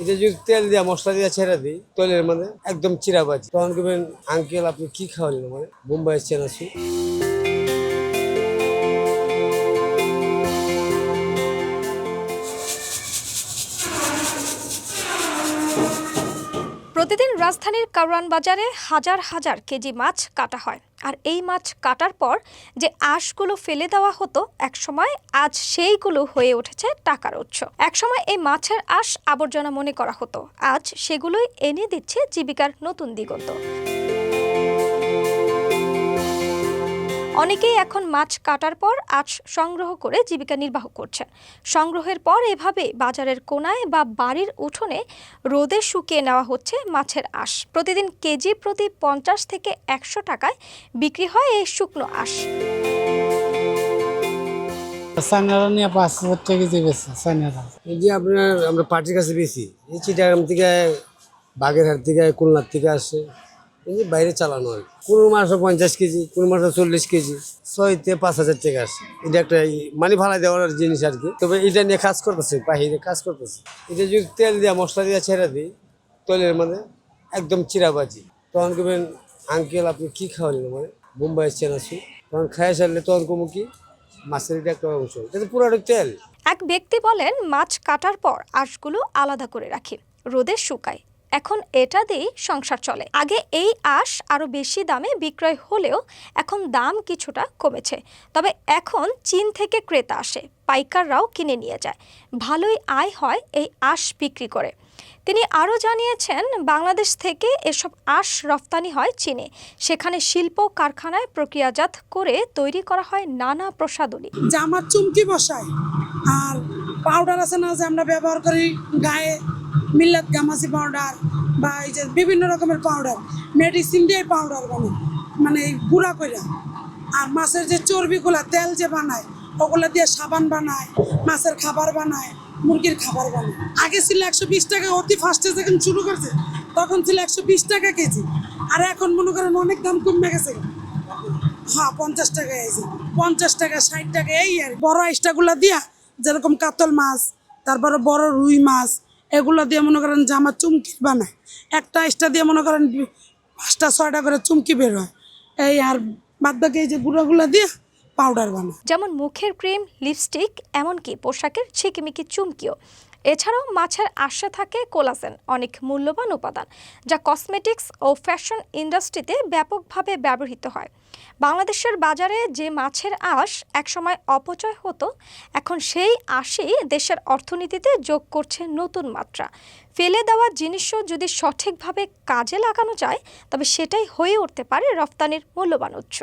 এটা যদি তেল দিয়া মশলা দিয়া ছেড়ে দিই, তেলের মানে একদম চিরাবাজি। তখন কেবেন আঙ্কেল, আপনি কি খাওয়ালেন? মানে মুম্বাই চেনাচু প্রতিদিন রাজধানীর কারওয়ান বাজারে হাজার হাজার কেজি মাছ কাটা হয়। আর এই মাছ কাটার পর যে আঁশগুলো ফেলে দেওয়া হতো, একসময় আজ সেইগুলো হয়ে উঠেছে টাকার উৎস। একসময় এই মাছের আঁশ আবর্জনা মনে করা হতো। আজ সেগুলোই এনে দিচ্ছে জীবিকার নতুন দিগন্ত। অনেকেই এখন মাছ কাটার পর আঁশ সংগ্রহ করে জীবিকা নির্বাহ করছেন। সংগ্রহের পর এভাবে বাজারের কোনায় বা বাড়ির উঠোনে রোদে শুকিয়ে নেওয়া হচ্ছে মাছের আঁশ। প্রতিদিন কেজি প্রতি পঞ্চাশ থেকে একশো টাকায় বিক্রি হয় এই শুকনো আঁশ। সাইনারা নিয়ে পাঁচ হাজার টাকা কেজি বেছে সাইনারা এই যে আপনার আমরা পার্টির কাছে বেশি এই চিটাগাম থেকে বাগেরহাট থেকে খুলনার থেকে আসে। এই বাইরে চালানো হয়। কোনো মাসে পঞ্চাশ কেজি, কোনো মাসে চল্লিশ কেজি ছয়তে পাঁচ হাজার টাকা আসে। এটা একটা মানে ভাড়া দেওয়ার জিনিস আর কি। তবে এটা নিয়ে কাজ করতেছে, বাহিরে কাজ করতেছে। এটা যদি তেল দিয়া, মশলা দিয়া ছেড়ে দিই, তেলের মানে একদম চিরাবাজি তখন কেবেন আঙ্কেল, আপনি কী খাওয়ালেন? মানে মুম্বাই চেনাচু তখন খাই সারলে তখন কমু কি, মাছের এটা একটা অংশ। এটা পুরোটা তেল। এক ব্যক্তি বলেন, মাছ কাটার পর আঁশগুলো আলাদা করে রাখি, রোদে শুকায়। এখন এটা দিয়েই সংসার চলে। আগে এই আঁশ আরও বেশি দামে বিক্রয় হলেও এখন দাম কিছুটা কমেছে। তবে এখন চীন থেকে ক্রেতা আসে, পাইকাররাও কিনে নিয়ে যায়। ভালোই আয় হয় এই আঁশ বিক্রি করে। তিনি আরও জানিয়েছেন, বাংলাদেশ থেকে এসব আঁশ রপ্তানি হয় চীনে। সেখানে শিল্প কারখানায় প্রক্রিয়াজাত করে তৈরি করা হয় নানা প্রসাধনী। জামা চুমকি বসায়, আর পাউডার আছে না যে আমরা ব্যবহার করি গায়ে। মিল্লাত গামাসি পাউডার বা এই যে বিভিন্ন রকমের পাউডার মেডিসিন দিয়ে পাউডার বানায় মানে এই গুঁড়া কইরা। আর মাছের যে চর্বিগুলা, তেল যে বানায়, ওগুলা দিয়ে সাবান বানায়, মাছের খাবার বানায়, মুরগির খাবার বানায়। আগে ছিল একশো বিশ টাকা, অতি ফার্স্টে যখন শুরু করছে, তখন ছিল একশো বিশ টাকা কেজি। আর এখন মনে করেন অনেক দাম কমে গেছে। হ্যাঁ পঞ্চাশ টাকা যে, পঞ্চাশ টাকা, ষাট টাকা, এই আর বড় আইসটাগুলো দিয়া যেরকম কাতল মাছ, তারপরে বড় রুই মাছ এগুলো দিয়ে মনে করেন জামা চুমকি বানায়। একটা এক্সট্রা দিয়ে মনে করেন পাঁচটা, ছয়টা করে চুমকি বের হয়। এই আর বাদ বাকি এই যে গুঁড়াগুলো দিয়ে পাউডার বানায়। যেমন মুখের ক্রিম লিপস্টিক এমনকি পোশাকের ছিকিমিকি চুমকিও। এছাড়াও মাছের আশে থাকে কোলাজেন, অনেক মূল্যবান উপাদান, যা কসমেটিক্স ও ফ্যাশন ইন্ডাস্ট্রিতে ব্যাপকভাবে ব্যবহৃত হয়। বাংলাদেশের বাজারে যে মাছের আঁশ একসময় অপচয় হতো, এখন সেই আশই দেশের অর্থনীতিতে যোগ করছে নতুন মাত্রা। ফেলে দেওয়া জিনিসও যদি সঠিকভাবে কাজে লাগানো যায়, তবে সেটাই হয়ে উঠতে পারে রফতানির মূল্যবান উৎস।